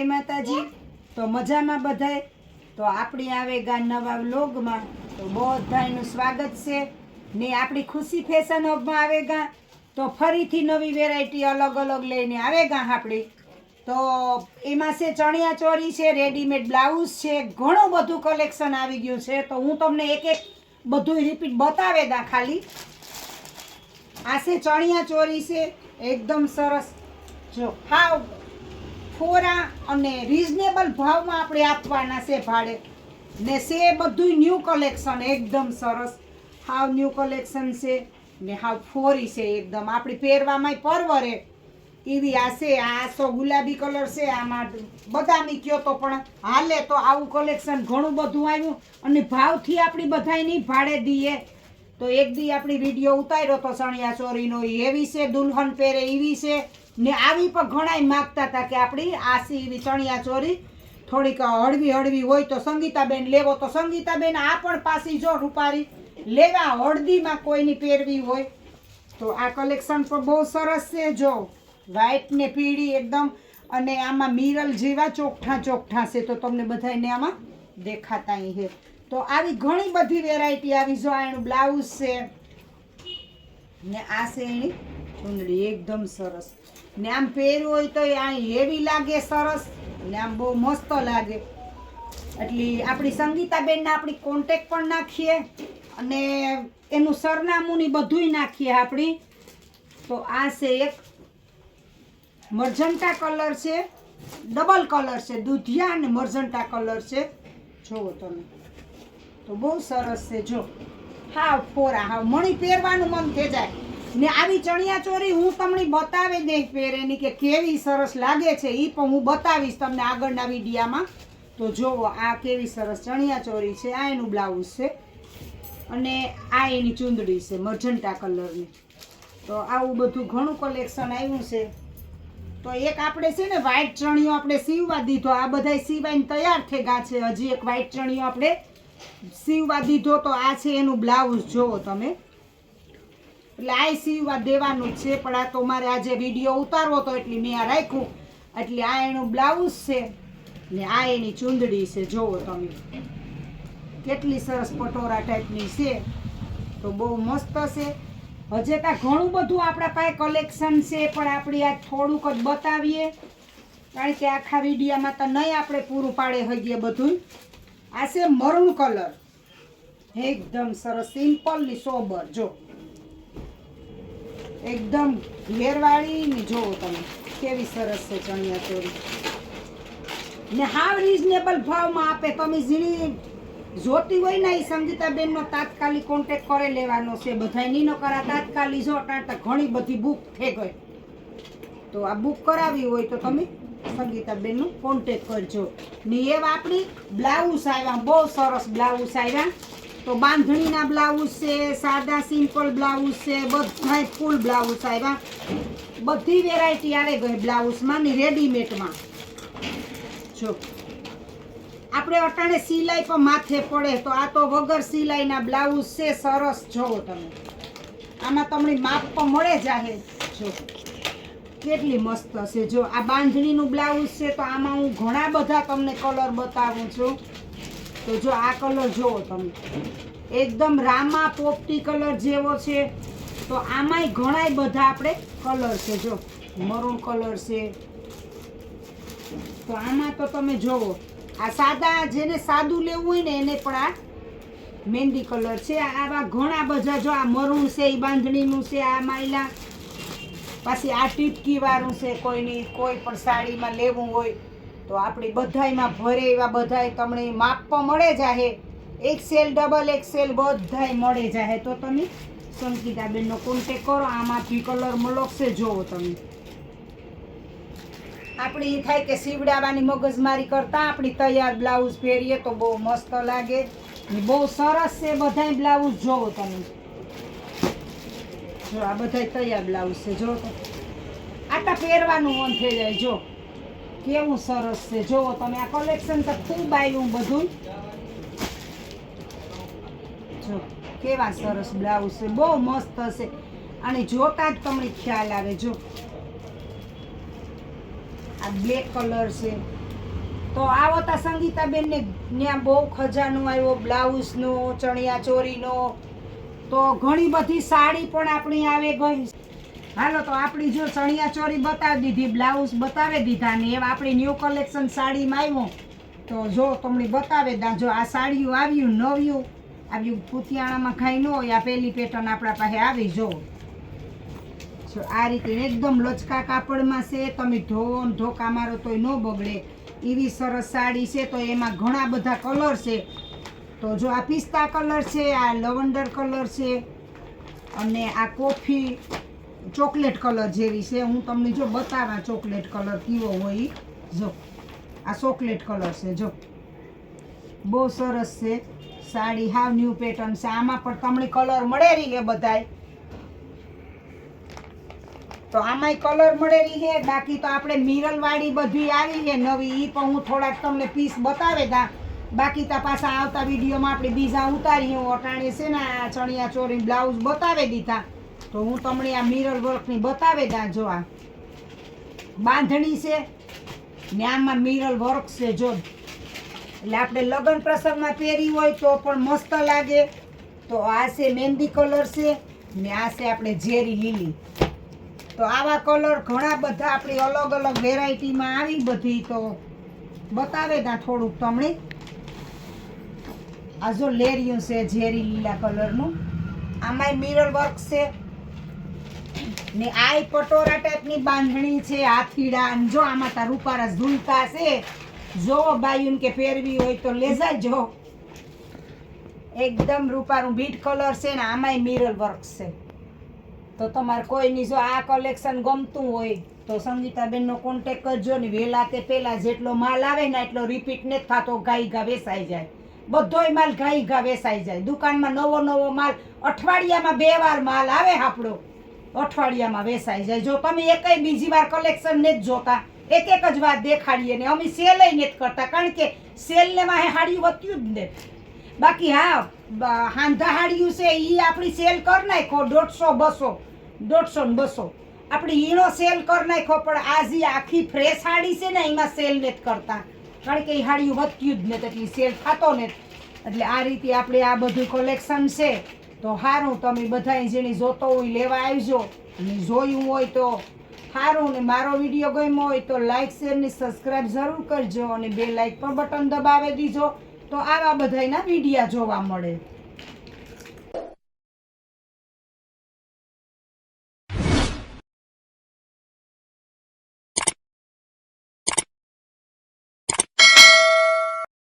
જય માતાજી. તો મજામાં બધાય? તો આપણી આવે ગા નવા વ્લોગમાં. તો બધાનું સ્વાગત છે. ને આપણી ખુશી ફેશન હબમાં આવે ગા. તો ફરીથી નવી વેરાયટી અલગ અલગ લઈને આવે ગા આપણી. તો એમાં છે ચણિયા ચોરી છે, રેડીમેડ બ્લાઉઝ છે, ઘણું બધું કલેક્શન આવી ગયું છે. તો હું તમને એક એક બધું રિપીટ બતાવે દા ખાલી. આ છે ચણિયા ચોરી છે. એકદમ સરસ. જો, હાવ. ફોરા અને રિઝનેબલ ભાવમાં આપણે આપવાના છે ભાડે. ને છે બધું ન્યૂ કલેક્શન એકદમ સરસ. હાવ ન્યૂ કલેક્શન છે ને હાવ ફોરી છે એકદમ. આપણી પહેરવામાંય પરવરે. એવી આ છે, આ તો ગુલાબી કલર છે, આમાં બદામી કયો તો, પણ હાલે તો આવું કલેક્શન ઘણું બધું આવ્યું અને ભાવથી આપણી બધાય નહીં ભાડે દઈએ. તો એક દી આપણી વીડિયો ઉતાર્યો તો ચણિયા ચોરીનો એવી છે, દુલ્હન પહેરે એવી છે. ને આવી પણ ઘણાય માગતા હતા કે આપણી આસી એવી ચણિયા ચોરી થોડીક હળવી હળવી હોય તો સંગીતાબેન, લેવો તો સંગીતાબેન, આ પણ પાસી જો રૂપારી. લેવા હળદીમાં કોઈની પહેરવી હોય તો આ કલેક્શન પણ બહુ સરસ છે જો. વ્હાઈટ ને પીળી એકદમ અને આમાં મિરલ જેવા ચોખ્ઠા ચોખ્ઠા છે તો તમને બધાને આમાં દેખાતા છે. તો આવી ઘણી બધી વેરાયટી આવી જો એનું બ્લાઉઝ છે. ને આ છે એની ચૂંદડી, એકદમ સરસ. ને આમ પહેર્યું હોય તો આ હેવી લાગે, સરસ. ને આમ બહુ મસ્ત લાગે. એટલે આપણી સંગીતાબેનને આપણી કોન્ટેક પણ નાખીએ અને એનું સરનામું ને બધુંય નાખીએ આપણી. તો આ છે એક મર્જન્ટા કલર છે, ડબલ કલર છે, દૂધિયા અને મર્જન્ટા કલર છે. જુઓ તમે. તો બહુ સરસ છે, જો. હા ફોરા હા મણી પહેરવાનું મન થઈ જાય ને આવી ચણિયા ચોરી હું તમને બતાવી દઈશ પહેરેની કે કેવી સરસ લાગે છે એ પણ હું બતાવીશ તમને આગળના વિડીયામાં. તો જુઓ આ કેવી સરસ ચણિયા ચોરી છે, આ એનું બ્લાઉઝ છે અને આ એની ચૂંદડી છે મર્જન્ટા કલરની. તો આવું બધું ઘણું કલેક્શન આવ્યું છે. તો એક આપણે છે ને વ્હાઈટ ચણિયો આપણે સીવવા દીધો. આ બધાય સીવાઈને તૈયાર થઈ ગયા છે. હજી એક વ્હાઈટ ચણિયો આપણે સીવવા દીધો. તો આ છે એનું બ્લાઉઝ જોવો તમે. એટલે આ સીવવા દેવાનું છે, પણ આ તો મારે આજે વીડિયો ઉતારવો તો એટલે મેં આ રાખ્યું. એટલે આ એનું બ્લાઉઝ છે, ને આ એની ચૂંદડી છે, જોવો તમે. કેટલી સરસ પટોરા ટાઈપની છે. તો બહુ મસ્ત છે. હજે ત્યાં ઘણું બધું આપણા પાસે કલેક્શન છે, પણ આપણે આ થોડુંક જ બતાવીએ. કારણ કે આખા વિડીયામાં તો નહીં આપણે પૂરું પાડે હગીએ બધું આ છે મરૂન કલર. એકદમ સરસ, સિમ્પલની સોબર, જો. એકદમ ઘેરવાળી જોવો તમે, કેવી સરસ છે ચણિયા ચોરી ને હાવ રિઝનેબલ ભાવમાં આપે, તમે ઝીણી જોતી હોય ને એ સંગીતાબેનનો તાત્કાલિક કોન્ટેક કરે, લેવાનો છે. બધા ન કરા, તાત્કાલિક જો અટાણ ઘણી બધી બુક થઈ ગઈ. તો આ બુક કરાવી હોય તો તમે સંગીતાબેનનો કોન્ટેક કરજો. ને એવા આપણી બ્લાઉઝ આવ્યા, બહુ સરસ બ્લાઉઝ આવ્યા. તો બાંધણીના બ્લાઉઝ છે, સાદા સિમ્પલ બ્લાઉઝ છે, બધાય ફૂલ બ્લાઉઝ આવ્યા બધી વેરાયટી આવે ગઈ બ્લાઉઝમાં ને રેડીમેડમાં. જો. આપણે અટાણે સિલાઈ પણ માથે પડે તો આ તો વગર સિલાઈના બ્લાઉઝ છે, સરસ જોવો તમે. આમાં તમને માપ પણ મળે જાહે જો. કેટલી મસ્ત હશે જો. આ બાંધણીનું બ્લાઉઝ છે તો આમાં હું ઘણા બધા તમને કલર બતાવું છું. તો જો આ કલર જુઓ તમે. એકદમ રામા પોપટી કલર જેવો છે. તો આમાંય ઘણાય બધા આપણે કલર છે. જો મરૂન કલર છે. તો આમાં તો તમે જોવો. આ સાદા જેને સાદું લેવું હોય ને એને પણ આ મહેંદી કલર છે. આવા ઘણા બધા જો આ મરૂન છે એ બાંધણીનું છે, આ માયલા. પાછી આ ટીટકી વાળું છે, કોઈની કોઈ પણ સાડીમાં લેવું હોય તો આપણી બધાયમાં ભરે એવા બધાય તમને માપ પણ મળે જાહે. એક્સેલ ડબલ એક્સેલ બધાય મળે જાહે. તો તમે સંગીતાબેનનો કોન્ટેક કરો, આમાંથી કલર મળશે જોવો તમે. આપણે એ થાય કે સીવડાવવાની મગજમારી કરતાં આપણી તૈયાર બ્લાઉઝ પહેરીએ તો બહુ મસ્ત લાગે. બહુ સરસ છે બધાય બ્લાઉઝ જોવો તમે. જો આ બધાય તૈયાર બ્લાઉઝ છે જો તો. આટા પહેરવાનું મન થઈ જાય જો કેવું સરસ છે. જોવો, તમે આ કલેક્શન તો ખૂબ આવ્યું બધું. જો, કેવા સરસ બ્લાઉઝ છે. બહુ મસ્ત હશે. અને જોતા જ તમને ખ્યાલ આવે, જો. આ બ્લેક કલર છે. તો આવો તા સંગીતાબેનને ત્યાં બહુ ખજાનો આવ્યો બ્લાઉઝનો ચણિયા ચોરીનો. તો ઘણી બધી સાડી પણ આપણી આવે ગઈ. હાલો, તો આપણી જો ચણિયા ચોરી બતાવી દીધી, બ્લાઉઝ બતાવી દીધા ને એવા આપણી ન્યૂ કલેક્શન સાડીમાં આવ્યું. તો જો તમને બતાવે દા જો આ સાડીયું આવ્યું, નવ્યું, આવ્યું કુતિયાણામાં ખાઈ ન હોય, આ પહેલી પેટર્ન આપણા પાસે આવી, જો. જો આ રીતે એકદમ લચકા કાપડમાં છે, તમે ધોવો ધોકા મારો તોય ન બગડે. એવી સરસ સાડી છે, તો એમાં ઘણા બધા કલર છે. તો જો આ પિસ્તા કલર છે, આ લવંડર કલર છે, અને આ કોફી ચોકલેટ કલર જેવી છે. હું તમને જો બતાવા ચોકલેટ કલર કેવો હોય. જો, આ ચોકલેટ કલર છે, જો. બહુ સરસ છે. સાડી હાવ ન્યૂ પેટર્ન છે. આમાં પણ તમને કલર મળેલી છે બધાય. તો આમાંય કલર મળે રહી છે. બાકી તો આપણે મિરલ વાળી બધી આવી છે નવી. એ પણ હું થોડાક તમને પીસ બતાવે તા બાકી તો પાછા આવતા વિડીયોમાં આપણે બીજા ઉતારી હું અટાણે છે ને આ ચણિયા ચોરી બ્લાઉઝ બતાવી દીધા. તો હું તમને આ મિરર વર્કની બતાવે ત્યાં જો આ બાંધણી છે, ને આમાં મિરર વર્ક છે, જો. એટલે આપણે લગ્ન પ્રસંગમાં પહેરી હોય તો પણ મસ્ત લાગે. તો આ છે મહેંદી કલર છે, ને આ છે આપણે ઝેરી લીલી. તો આવા કલર ઘણા બધા આપણી અલગ અલગ વેરાયટીમાં આવી બધી. તો બતાવે ત્યાં થોડુંક તમને. આ જો લેરિયું છે ઝેરી લીલા કલરનું આમાંય મિરર વર્ક છે. ને આય કટોરા ટાઈપની બાંધણી છે હાથીડા થીડા. જો આમાં તાર રૂપારા ધૂલતા છે. જો બાયુન કે પહેરવી હોય તો લેજા જો એકદમ રૂપારું બીટ કલર છે ને આમાંય મિરર વર્ક છે. તો તમારે કોઈની જો આ કલેક્શન ગમતું હોય તો સંગીતાબેનનો કોન્ટેક કરજો ને વહેલા તે પહેલાં જેટલો માલ આવે ને એટલો રિપીટ નથી થતો ગાઈ ગા વેસાઈ જાય. બધોય માલ ગાઈ ગા વેસાઈ જાય. દુકાનમાં નવો નવો માલ, અઠવાડિયામાં બે વાર માલ આવે આપણો અઠવાડિયામાં વેસાઈ જાય. જો તમે એકય બીજી વાર કલેક્શન જ જોતા, એક એક જ વાર દેખાડીએ ને અમે સેલય નથી કરતા, કારણ કે સેલને વાહે હાડિયું વધ્યું જ ને. બાકી હા હાંધા હાડિયું છે એ આપણી સેલ કરી નાખો દોઢસો, બસો, દોઢસો ને બસો. આપણી હીણો સેલ કરી નાખો પણ આ જે આખી ફ્રેશ હાડી છે ને, એમાં સેલ નથી કરતા. કારણ કે એ હાડિયું વધ્યું જ નથી, એટલે સેલ થતો નથી. એટલે આ રીતે આપણે આ બધું કલેક્શન છે. તો સારું તમે બધા જેને જોતો હોય લેવા આવજો. અને જોયું હોય તો સારું ને મારો વીડિયો ગમ્યો હોય તો લાઇક શેર ને સબસ્ક્રાઈબ જરૂર કરજો, અને બે લાઇક પર બટન દબાવી દીજો. તો આવા બધાના વિડીયા જોવા મળે.